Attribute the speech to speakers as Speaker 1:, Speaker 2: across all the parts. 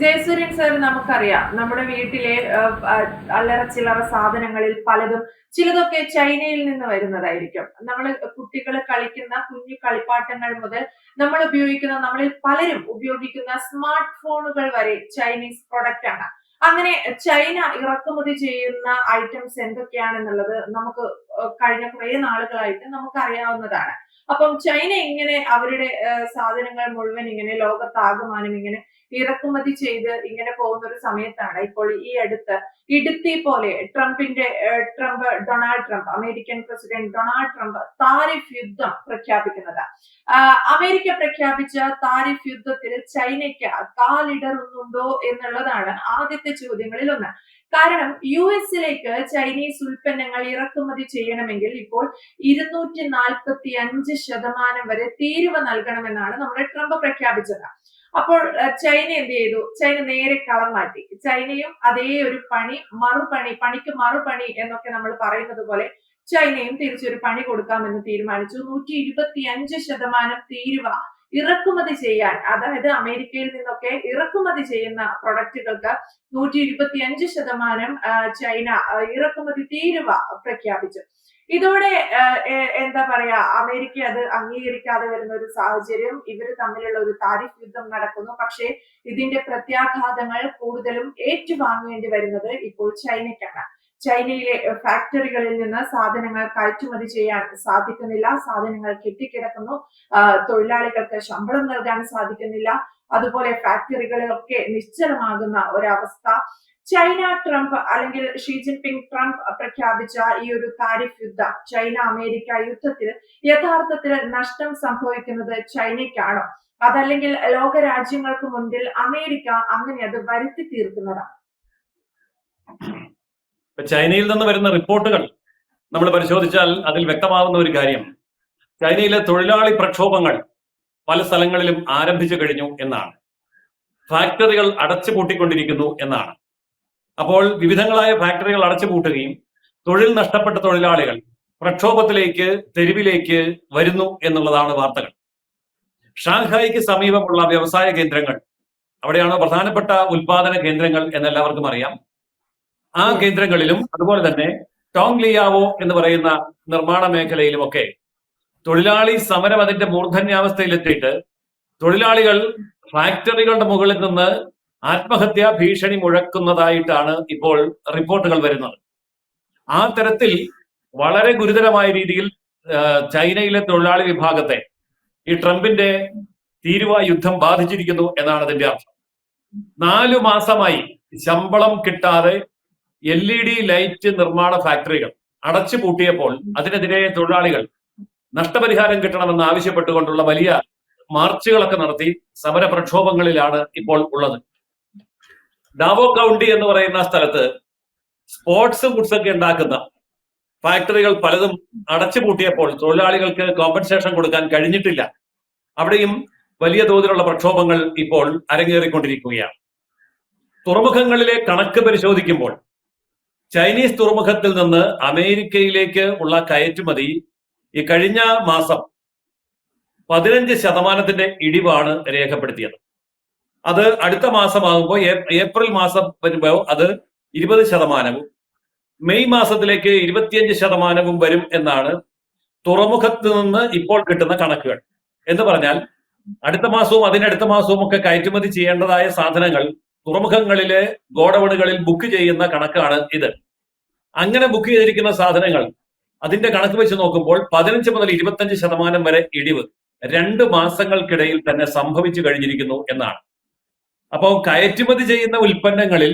Speaker 1: Jayasuryan sir നമുക്കറിയാം. നമ്മുടെ വീട്ടിലെ അല്ലറ ചില്ലറ സാധനങ്ങളിൽ പലതും ചിലതൊക്കെ ചൈനയിൽ നിന്ന് വരുന്നതായിരിക്കും. നമ്മൾ കുട്ടികൾ കളിക്കുന്ന കുഞ്ഞു കളിപ്പാട്ടങ്ങൾ മുതൽ നമ്മൾ ഉപയോഗിക്കുന്ന നമ്മളിൽ പലരും ഉപയോഗിക്കുന്ന സ്മാർട്ട് ഫോണുകൾ വരെ ചൈനീസ് പ്രൊഡക്റ്റ് ആണ്. അങ്ങനെ ചൈന ഇറക്കുമതി ചെയ്യുന്ന ഐറ്റംസ് എന്തൊക്കെയാണെന്നുള്ളത് നമുക്ക് കഴിഞ്ഞ കുറേ നാളുകളായിട്ട് നമുക്കറിയാവുന്നതാണ്. അപ്പം ചൈന ഇങ്ങനെ അവരുടെ സാധനങ്ങൾ മുഴുവൻ ഇങ്ങനെ ലോകത്താകമാനം ഇങ്ങനെ ഇറക്കുമതി ചെയ്ത് ഇങ്ങനെ പോകുന്ന ഒരു സമയത്താണ് ഇപ്പോൾ ഈ അടുത്ത് ഇടുത്തി പോലെ ട്രംപിന്റെ Trump Donald Trump American president Donald Trump tariff യുദ്ധം പ്രഖ്യാപിക്കുന്നത്. അമേരിക്ക പ്രഖ്യാപിച്ച താരിഫ് യുദ്ധത്തിൽ ചൈനയ്ക്ക് കാലിടറുന്നുണ്ടോ എന്നുള്ളതാണ് ആദ്യത്തെ ചോദ്യങ്ങളിൽ ഒന്ന് കാരണം യു എസിലേക്ക് ചൈനീസ് ഉൽപ്പന്നങ്ങൾ ഇറക്കുമതി ചെയ്യണമെങ്കിൽ ഇപ്പോൾ ഇരുന്നൂറ്റി നാൽപ്പത്തി അഞ്ച് ശതമാനം വരെ തീരുവ നൽകണമെന്നാണ് നമ്മുടെ ട്രംപ് പ്രഖ്യാപിച്ചത്. അപ്പോൾ ചൈന എന്ത് ചെയ്തു? ചൈന നേരെ കളം മാറ്റി. ചൈനയും അതേ ഒരു പണി മറുപണി പണിക്ക് മറുപണി എന്നൊക്കെ നമ്മൾ പറയുന്നത് പോലെ ചൈനയും തിരിച്ചൊരു പണി കൊടുക്കാമെന്ന് തീരുമാനിച്ചു. നൂറ്റി ഇരുപത്തി അഞ്ച് ശതമാനം തീരുവ ഇറക്കുമതി ചെയ്യാൻ അതായത് അമേരിക്കയിൽ നിന്നൊക്കെ ഇറക്കുമതി ചെയ്യുന്ന പ്രൊഡക്റ്റുകൾക്ക് നൂറ്റി ഇരുപത്തി അഞ്ച് ശതമാനം ചൈന ഇറക്കുമതി തീരുവ പ്രഖ്യാപിച്ചു. ഇതോടെ എന്താ പറയാ അമേരിക്ക അത് അംഗീകരിക്കാതെ വരുന്ന ഒരു സാഹചര്യം ഇവർ തമ്മിലുള്ള ഒരു താരിഫ് യുദ്ധം നടക്കുന്നു. പക്ഷേ ഇതിന്റെ പ്രത്യാഘാതങ്ങൾ കൂടുതലും ഏറ്റുവാങ്ങേണ്ടി വരുന്നത് ഇപ്പോൾ ചൈനയ്ക്കാണ്. ചൈനയിലെ ഫാക്ടറികളിൽ നിന്ന് സാധനങ്ങൾ കയറ്റുമതി ചെയ്യാൻ സാധിക്കുന്നില്ല സാധനങ്ങൾ കെട്ടിക്കിടക്കുന്നു തൊഴിലാളികൾക്ക് ശമ്പളം നൽകാൻ സാധിക്കുന്നില്ല അതുപോലെ ഫാക്ടറികളിലൊക്കെ നിശ്ചലമാകുന്ന ഒരവസ്ഥ. ചൈന ട്രംപ് അല്ലെങ്കിൽ ഷീ ജിൻപിങ് ട്രംപ് പ്രഖ്യാപിച്ച ഈ ഒരു താരിഫ് യുദ്ധ ചൈന അമേരിക്ക യുദ്ധത്തിൽ യഥാർത്ഥത്തിൽ നഷ്ടം സംഭവിക്കുന്നത് ചൈനയ്ക്കാണോ. അതല്ലെങ്കിൽ ലോക രാജ്യങ്ങൾക്ക് മുൻപിൽ അമേരിക്ക അങ്ങനെ അത് വരുത്തി തീർക്കുന്നതാണ്.
Speaker 2: ഇപ്പൊ ചൈനയിൽ നിന്ന് വരുന്ന റിപ്പോർട്ടുകൾ നമ്മൾ പരിശോധിച്ചാൽ അതിൽ വ്യക്തമാവുന്ന ഒരു കാര്യം. ചൈനയിലെ തൊഴിലാളി പ്രക്ഷോഭങ്ങൾ പല സ്ഥലങ്ങളിലും ആരംഭിച്ചു കഴിഞ്ഞു എന്നാണ്. ഫാക്ടറികൾ അടച്ചുപൂട്ടിക്കൊണ്ടിരിക്കുന്നു എന്നാണ്. അപ്പോൾ വിവിധങ്ങളായ ഫാക്ടറികൾ അടച്ചുപൂട്ടുകയും തൊഴിൽ നഷ്ടപ്പെട്ട തൊഴിലാളികൾ പ്രക്ഷോഭത്തിലേക്ക് തെരുവിലേക്ക് വരുന്നു എന്നുള്ളതാണ് വാർത്തകൾ. ഷാങ്ഹായിക്ക് സമീപമുള്ള വ്യവസായ കേന്ദ്രങ്ങൾ അവിടെയാണ് പ്രധാനപ്പെട്ട ഉൽപാദന കേന്ദ്രങ്ങൾ എന്നെല്ലാവർക്കും അറിയാം. ആ കേന്ദ്രങ്ങളിലും അതുപോലെ തന്നെ ടോങ് ലിയാവോ എന്ന് പറയുന്ന നിർമ്മാണ മേഖലയിലുമൊക്കെ തൊഴിലാളി സമരം അതിന്റെ മൂർധന്യാവസ്ഥയിലെത്തിയിട്ട് തൊഴിലാളികൾ ഫാക്ടറികളുടെ മുകളിൽ നിന്ന് ആത്മഹത്യാ ഭീഷണി മുഴക്കുന്നതായിട്ടാണ് ഇപ്പോൾ റിപ്പോർട്ടുകൾ വരുന്നത്. ആ തരത്തിൽ വളരെ ഗുരുതരമായ രീതിയിൽ ചൈനയിലെ തൊഴിലാളി വിഭാഗത്തെ ഈ ട്രംപിന്റെ തീരുവ യുദ്ധം ബാധിച്ചിരിക്കുന്നു എന്നാണ് അതിന്റെ അർത്ഥം. നാലു മാസമായി ശമ്പളം കിട്ടാതെ എൽ ഇ ഡി ലൈറ്റ് നിർമ്മാണ ഫാക്ടറികൾ അടച്ചു പൂട്ടിയപ്പോൾ അതിനെതിരെ തൊഴിലാളികൾ നഷ്ടപരിഹാരം കിട്ടണമെന്ന് ആവശ്യപ്പെട്ടുകൊണ്ടുള്ള വലിയ മാർച്ചുകളൊക്കെ നടത്തി സമര പ്രക്ഷോഭങ്ങളിലാണ് ഇപ്പോൾ ഉള്ളത്. ഡാവോ കൗണ്ടി എന്ന് പറയുന്ന സ്ഥലത്ത് സ്പോർട്സ് ഗുഡ്സ് ഒക്കെ ഉണ്ടാക്കുന്ന ഫാക്ടറികൾ പലതും അടച്ചു പൂട്ടിയപ്പോൾ തൊഴിലാളികൾക്ക് കോമ്പൻസേഷൻ കൊടുക്കാൻ കഴിഞ്ഞിട്ടില്ല. അവിടെയും വലിയ തോതിലുള്ള പ്രക്ഷോഭങ്ങൾ ഇപ്പോൾ അരങ്ങേറിക്കൊണ്ടിരിക്കുകയാണ്. തുറമുഖങ്ങളിലെ കണക്ക് പരിശോധിക്കുമ്പോൾ ചൈനീസ് തുറമുഖത്തിൽ നിന്ന് അമേരിക്കയിലേക്ക് ഉള്ള കയറ്റുമതി ഈ കഴിഞ്ഞ മാസം പതിനഞ്ച് ശതമാനത്തിന്റെ ഇടിവാണ് രേഖപ്പെടുത്തിയത്. അത് അടുത്ത മാസമാകുമ്പോൾ ഏപ്രിൽ മാസം വരുമ്പോൾ അത് ഇരുപത് ശതമാനവും മെയ് മാസത്തിലേക്ക് ഇരുപത്തിയഞ്ച് ശതമാനവും വരും എന്നാണ് തുറമുഖത്ത് നിന്ന് ഇപ്പോൾ കിട്ടുന്ന കണക്കുകൾ. എന്ന് പറഞ്ഞാൽ അടുത്ത മാസവും അതിനടുത്ത മാസവും ഒക്കെ കയറ്റുമതി ചെയ്യേണ്ടതായ സാധനങ്ങൾ തുറമുഖങ്ങളിലെ ഗോഡവണുകളിൽ ബുക്ക് ചെയ്യുന്ന കണക്കാണ് ഇത്. അങ്ങനെ ബുക്ക് ചെയ്തിരിക്കുന്ന സാധനങ്ങൾ അതിന്റെ കണക്ക് വെച്ച് നോക്കുമ്പോൾ പതിനഞ്ച് മുതൽ ഇരുപത്തഞ്ച് ശതമാനം വരെ ഇടിവ് രണ്ട് മാസങ്ങൾക്കിടയിൽ തന്നെ സംഭവിച്ചു കഴിഞ്ഞിരിക്കുന്നു എന്നാണ്. അപ്പോൾ കയറ്റുമതി ചെയ്യുന്ന ഉൽപ്പന്നങ്ങളിൽ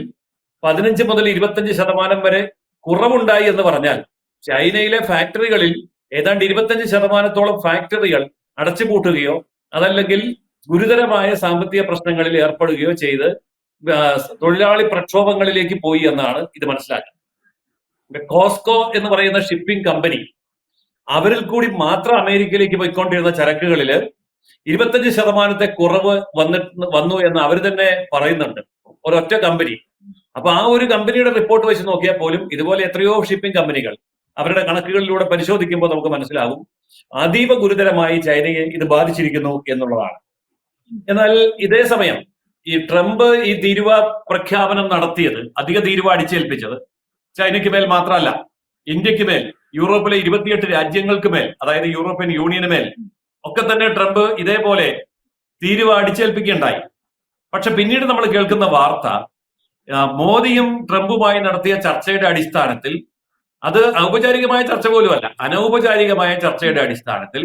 Speaker 2: പതിനഞ്ച് മുതൽ ഇരുപത്തഞ്ച് ശതമാനം വരെ കുറവുണ്ടായി എന്ന് പറഞ്ഞാൽ ചൈനയിലെ ഫാക്ടറികളിൽ ഏതാണ്ട് ഇരുപത്തഞ്ച് ശതമാനത്തോളം ഫാക്ടറികൾ അടച്ചുപൂട്ടുകയോ അതല്ലെങ്കിൽ ഗുരുതരമായ സാമ്പത്തിക പ്രശ്നങ്ങളിൽ ഏർപ്പെടുകയോ ചെയ്ത് തൊഴിലാളി പ്രക്ഷോഭങ്ങളിലേക്ക് പോയി എന്നാണ് ഇത് മനസ്സിലാക്കുന്നത്. കോസ്കോ എന്ന് പറയുന്ന ഷിപ്പിംഗ് കമ്പനി അവരിൽ കൂടി മാത്രം അമേരിക്കയിലേക്ക് പോയിക്കൊണ്ടിരുന്ന ചരക്കുകളിൽ ഇരുപത്തഞ്ച് ശതമാനത്തെ കുറവ് വന്നിട്ട് വന്നു എന്ന് അവർ തന്നെ പറയുന്നുണ്ട്. ഒരൊറ്റ കമ്പനി അപ്പൊ ആ ഒരു കമ്പനിയുടെ റിപ്പോർട്ട് വെച്ച് നോക്കിയാൽ പോലും ഇതുപോലെ എത്രയോ ഷിപ്പിംഗ് കമ്പനികൾ അവരുടെ കണക്കുകളിലൂടെ പരിശോധിക്കുമ്പോൾ നമുക്ക് മനസ്സിലാകും അതീവ ഗുരുതരമായി ചൈനയെ ഇത് ബാധിച്ചിരിക്കുന്നു എന്നുള്ളതാണ്. എന്നാൽ ഇതേ സമയം ഈ ട്രംപ് ഈ തീരുവ പ്രഖ്യാപനം നടത്തിയത് അധിക തീരുവ അടിച്ചേൽപ്പിച്ചത് ചൈനയ്ക്ക് മേൽ മാത്രമല്ല ഇന്ത്യയ്ക്ക് മേൽ യൂറോപ്പിലെ ഇരുപത്തിയെട്ട് രാജ്യങ്ങൾക്ക് മേൽ അതായത് യൂറോപ്യൻ യൂണിയന് മേൽ ഒക്കെ തന്നെ ട്രംപ് ഇതേപോലെ തീരുവ അടിച്ചേൽപ്പിക്കുകയുണ്ടായി. പക്ഷെ പിന്നീട് നമ്മൾ കേൾക്കുന്ന വാർത്ത മോദിയും ട്രംപുമായി നടത്തിയ ചർച്ചയുടെ അടിസ്ഥാനത്തിൽ അത് ഔപചാരികമായ ചർച്ച പോലുമല്ല അനൗപചാരികമായ ചർച്ചയുടെ അടിസ്ഥാനത്തിൽ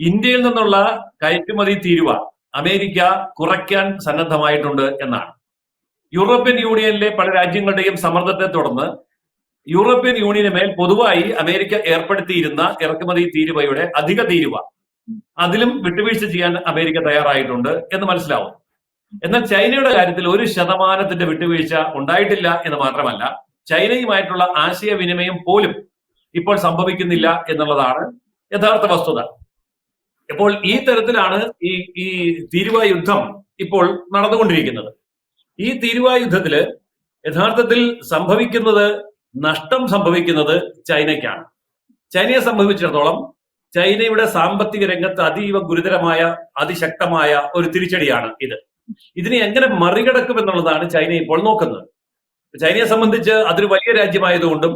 Speaker 2: ഇന്ത്യയിൽ നിന്നുള്ള കയറ്റുമതി തീരുവ അമേരിക്ക കുറയ്ക്കാൻ സന്നദ്ധമായിട്ടുണ്ട് എന്നാണ്. യൂറോപ്യൻ യൂണിയനിലെ പല രാജ്യങ്ങളുടെയും സമ്മർദ്ദത്തെ തുടർന്ന് യൂറോപ്യൻ യൂണിയന് മേൽ പൊതുവായി അമേരിക്ക ഏർപ്പെടുത്തിയിരുന്ന ഇറക്കുമതി തീരുവയുടെ അധിക തീരുവ. അതിലും വിട്ടുവീഴ്ച ചെയ്യാൻ അമേരിക്ക തയ്യാറായിട്ടുണ്ട് എന്ന് മനസ്സിലാവും. എന്നാൽ ചൈനയുടെ കാര്യത്തിൽ ഒരു ശതമാനത്തിന്റെ വിട്ടുവീഴ്ച ഉണ്ടായിട്ടില്ല എന്ന് മാത്രമല്ല ചൈനയുമായിട്ടുള്ള ആശയവിനിമയം പോലും ഇപ്പോൾ സംഭവിക്കുന്നില്ല എന്നുള്ളതാണ് യഥാർത്ഥ വസ്തുത. ഇപ്പോൾ ഈ തരത്തിലാണ് ഈ ഈ തീരുവ യുദ്ധം ഇപ്പോൾ നടന്നുകൊണ്ടിരിക്കുന്നത്. ഈ തീരുവ യുദ്ധത്തിൽ യഥാർത്ഥത്തിൽ സംഭവിക്കുന്നത് നഷ്ടം സംഭവിക്കുന്നത് ചൈനയ്ക്കാണ്. ചൈനയെ സംഭവിച്ചിടത്തോളം ചൈനയുടെ സാമ്പത്തിക രംഗത്ത് അതീവ ഗുരുതരമായ അതിശക്തമായ ഒരു തിരിച്ചടിയാണ് ഇത്. ഇതിനെ എങ്ങനെ മറികടക്കും എന്നുള്ളതാണ് ചൈന ഇപ്പോൾ നോക്കുന്നത്. ചൈനയെ സംബന്ധിച്ച് അതൊരു വലിയ രാജ്യമായതുകൊണ്ടും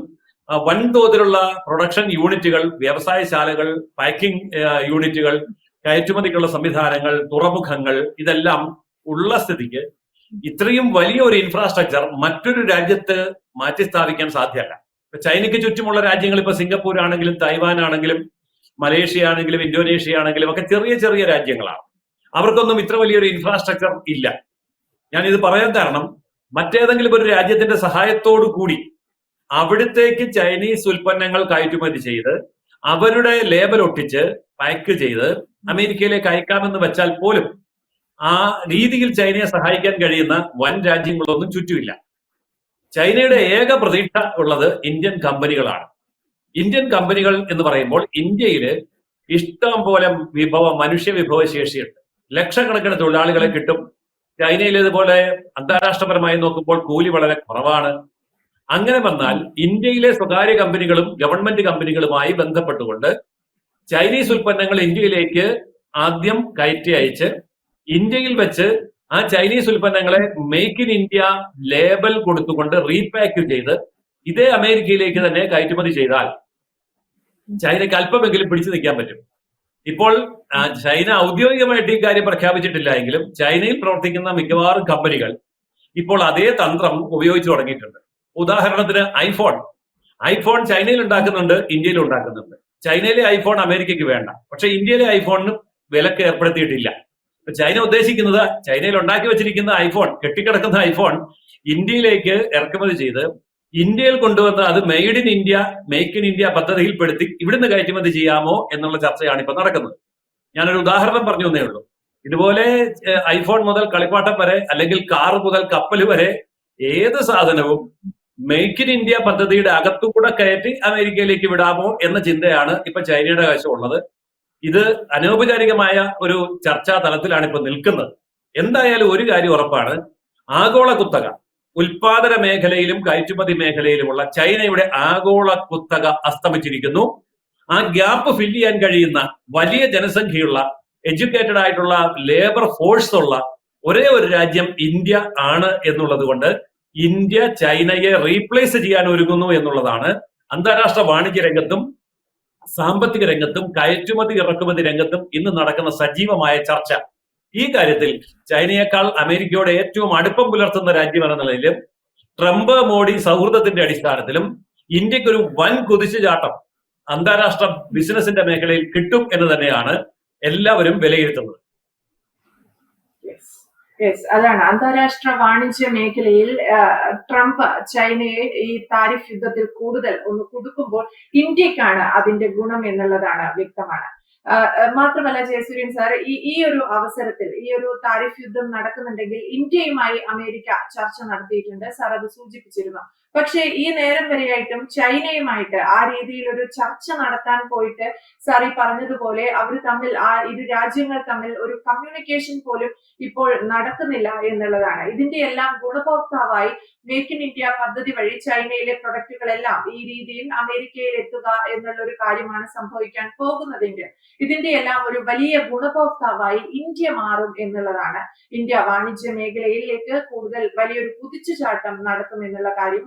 Speaker 2: വൻതോതിലുള്ള പ്രൊഡക്ഷൻ യൂണിറ്റുകൾ വ്യവസായശാലകൾ പാക്കിംഗ് യൂണിറ്റുകൾ കയറ്റുമതിക്കുള്ള സംവിധാനങ്ങൾ തുറമുഖങ്ങൾ ഇതെല്ലാം ഉള്ള സ്ഥിതിക്ക് ഇത്രയും വലിയ ഒരു ഇൻഫ്രാസ്ട്രക്ചർ മറ്റൊരു രാജ്യത്ത് മാറ്റി സ്ഥാപിക്കാൻ സാധ്യമല്ല. ഇപ്പൊ ചൈനയ്ക്ക് ചുറ്റുമുള്ള രാജ്യങ്ങൾ ഇപ്പൊ സിംഗപ്പൂർ ആണെങ്കിലും തായ്വാൻ ആണെങ്കിലും മലേഷ്യ ആണെങ്കിലും ഇന്തോനേഷ്യ ആണെങ്കിലും ഒക്കെ ചെറിയ ചെറിയ രാജ്യങ്ങളാണ്. അവർക്കൊന്നും ഇത്ര വലിയൊരു ഇൻഫ്രാസ്ട്രക്ചർ ഇല്ല. ഞാൻ ഇത് പറയാൻ കാരണം മറ്റേതെങ്കിലും ഒരു രാജ്യത്തിന്റെ സഹായത്തോടു കൂടി അവിടത്തേക്ക് ചൈനീസ് ഉൽപ്പന്നങ്ങൾ കയറ്റുമതി ചെയ്ത് അവരുടെ ലേബൽ ഒട്ടിച്ച് പാക്ക് ചെയ്ത് അമേരിക്കയിലേക്ക് അയക്കാമെന്ന് വെച്ചാൽ പോലും ആ രീതിയിൽ ചൈനയെ സഹായിക്കാൻ കഴിയുന്ന വൻ രാജ്യങ്ങളൊന്നും ചുറ്റുമില്ല. ചൈനയുടെ ഏക പ്രതീക്ഷ ഉള്ളത് ഇന്ത്യൻ കമ്പനികളാണ്. ഇന്ത്യൻ കമ്പനികൾ എന്ന് പറയുമ്പോൾ ഇന്ത്യയിൽ ഇഷ്ടം പോലെ വിഭവ മനുഷ്യ വിഭവശേഷിയുണ്ട് ലക്ഷക്കണക്കിന് തൊഴിലാളികളെ കിട്ടും. ചൈനയിൽ ഇതുപോലെ അന്താരാഷ്ട്രപരമായി നോക്കുമ്പോൾ കൂലി വളരെ കുറവാണ്. അങ്ങനെ വന്നാൽ ഇന്ത്യയിലെ സ്വകാര്യ കമ്പനികളും ഗവൺമെന്റ് കമ്പനികളുമായി ബന്ധപ്പെട്ടുകൊണ്ട് ചൈനീസ് ഉൽപ്പന്നങ്ങൾ ഇന്ത്യയിലേക്ക് ആദ്യം കയറ്റി അയച്ച് ഇന്ത്യയിൽ വെച്ച് ആ ചൈനീസ് ഉൽപ്പന്നങ്ങളെ മേക്ക് ഇൻ ഇന്ത്യ ലേബൽ കൊടുത്തുകൊണ്ട് റീപാക്ക് ചെയ്ത് ഇതേ അമേരിക്കയിലേക്ക് തന്നെ കയറ്റുമതി ചെയ്താൽ ചൈനയ്ക്ക് അല്പമെങ്കിലും പിടിച്ചു നിൽക്കാൻ പറ്റും. ഇപ്പോൾ ചൈന ഔദ്യോഗികമായിട്ട് ഈ കാര്യം പ്രഖ്യാപിച്ചിട്ടില്ല എങ്കിലും ചൈനയിൽ പ്രവർത്തിക്കുന്ന മിക്കവാറും കമ്പനികൾ ഇപ്പോൾ അതേ തന്ത്രം ഉപയോഗിച്ചു തുടങ്ങിയിട്ടുണ്ട്. ഉദാഹരണത്തിന് ഐഫോൺ. ഐഫോൺ ചൈനയിൽ ഉണ്ടാക്കുന്നുണ്ട് ഇന്ത്യയിൽ ഉണ്ടാക്കുന്നുണ്ട്. ചൈനയിലെ ഐഫോൺ അമേരിക്കയ്ക്ക് വേണ്ട. പക്ഷെ ഇന്ത്യയിലെ ഐഫോണിന് വിലക്ക് ഏർപ്പെടുത്തിയിട്ടില്ല. ചൈന ഉദ്ദേശിക്കുന്നത് ചൈനയിൽ ഉണ്ടാക്കി വെച്ചിരിക്കുന്ന ഐഫോൺ കെട്ടിക്കിടക്കുന്ന ഐഫോൺ ഇന്ത്യയിലേക്ക് ഇറക്കുമതി ചെയ്ത് ഇന്ത്യയിൽ കൊണ്ടുവന്ന് അത് made in India make in India പദ്ധതിയിൽപ്പെടുത്തി ഇവിടുന്ന് കയറ്റുമതി ചെയ്യാമോ എന്നുള്ള ചർച്ചയാണ് ഇപ്പൊ നടക്കുന്നത്. ഞാനൊരു ഉദാഹരണം പറഞ്ഞു തന്നേ ഉള്ളൂ. ഇതുപോലെ ഐഫോൺ മുതൽ കളിപ്പാട്ടം വരെ അല്ലെങ്കിൽ കാർ മുതൽ കപ്പൽ വരെ ഏത് സാധനവും മേക്ക് ഇൻ ഇന്ത്യ പദ്ധതിയുടെ അകത്തുകൂടെ കയറ്റി അമേരിക്കയിലേക്ക് വിടാമോ എന്ന ചിന്തയാണ് ഇപ്പൊ ചൈനയുടെ വശമുള്ളത്. ഇത് അനൗപചാരികമായ ഒരു ചർച്ചാ തലത്തിലാണ് ഇപ്പൊ നിൽക്കുന്നത്. എന്തായാലും ഒരു കാര്യം ഉറപ്പാണ്. ആഗോള കുത്തക ഉൽപാദന മേഖലയിലും കയറ്റുമതി മേഖലയിലുമുള്ള ചൈനയുടെ ആഗോള കുത്തക അസ്തമിച്ചിരിക്കുന്നു. ആ ഗ്യാപ്പ് ഫിൽ ചെയ്യാൻ കഴിയുന്ന വലിയ ജനസംഖ്യയുള്ള എഡ്യൂക്കേറ്റഡ് ആയിട്ടുള്ള ലേബർ ഫോഴ്സ് ഉള്ള ഒരേ ഒരു രാജ്യം ഇന്ത്യ ആണ് എന്നുള്ളത് കൊണ്ട് ഇന്ത്യ ചൈനയെ റീപ്ലേസ് ചെയ്യാൻ ഒരുങ്ങുന്നു എന്നുള്ളതാണ് അന്താരാഷ്ട്ര വാണിജ്യ രംഗത്തും സാമ്പത്തിക രംഗത്തും കയറ്റുമതി ഇറക്കുമതി രംഗത്തും ഇന്ന് നടക്കുന്ന സജീവമായ ചർച്ച. ഈ കാര്യത്തിൽ ചൈനയേക്കാൾ അമേരിക്കയോട് ഏറ്റവും അടുപ്പം പുലർത്തുന്ന രാജ്യം എന്ന നിലയിലും ട്രംപ് മോഡി സൗഹൃദത്തിന്റെ അടിസ്ഥാനത്തിലും ഇന്ത്യക്കൊരു വൻ കുതിച്ചുചാട്ടം അന്താരാഷ്ട്ര ബിസിനസിന്റെ മേഖലയിൽ കിട്ടും എന്ന് തന്നെയാണ് എല്ലാവരും വിലയിരുത്തുന്നത്.
Speaker 1: യെസ് അതാണ്. അന്താരാഷ്ട്ര വാണിജ്യ മേഖലയിൽ ട്രംപ് ചൈനയെ ഈ താരിഫ് യുദ്ധത്തിൽ കൂടുതൽ ഒന്ന് കുടുക്കുമ്പോൾ ഇന്ത്യക്കാണ് അതിന്റെ ഗുണം എന്നുള്ളതാണ് വ്യക്തമാണ്. മാത്രമല്ല ജയസൂര്യൻ സാർ ഈ ഈ ഒരു അവസരത്തിൽ ഈ ഒരു താരിഫ് യുദ്ധം നടക്കുന്നുണ്ടെങ്കിൽ ഇന്ത്യയുമായി അമേരിക്ക ചർച്ച നടത്തിയിട്ടുണ്ട്. സാർ അത് സൂചിപ്പിച്ചിരുന്നു. പക്ഷേ ഈ നേരം വരെയായിട്ടും ചൈനയുമായിട്ട് ആ രീതിയിൽ ഒരു ചർച്ച നടത്താൻ പോയിട്ട് സാറി പറഞ്ഞതുപോലെ അവർ തമ്മിൽ ആ ഇരു രാജ്യങ്ങൾ തമ്മിൽ ഒരു കമ്മ്യൂണിക്കേഷൻ പോലും ഇപ്പോൾ നടക്കുന്നില്ല എന്നുള്ളതാണ്. ഇതിന്റെ എല്ലാം ഗുണഭോക്താവായി മേക്ക് ഇൻ ഇന്ത്യ പദ്ധതി വഴി ചൈനയിലെ പ്രൊഡക്റ്റുകളെല്ലാം ഈ രീതിയിൽ അമേരിക്കയിൽ എത്തുക എന്നുള്ള ഒരു കാര്യമാണ് സംഭവിക്കാൻ പോകുന്നതെങ്കിൽ ഇതിന്റെ എല്ലാം ഒരു വലിയ ഗുണഭോക്താവായി ഇന്ത്യ മാറും എന്നുള്ളതാണ്. ഇന്ത്യ വാണിജ്യ മേഖലയിലേക്ക് കൂടുതൽ വലിയൊരു കുതിച്ചുചാട്ടം നടത്തും എന്നുള്ള കാര്യം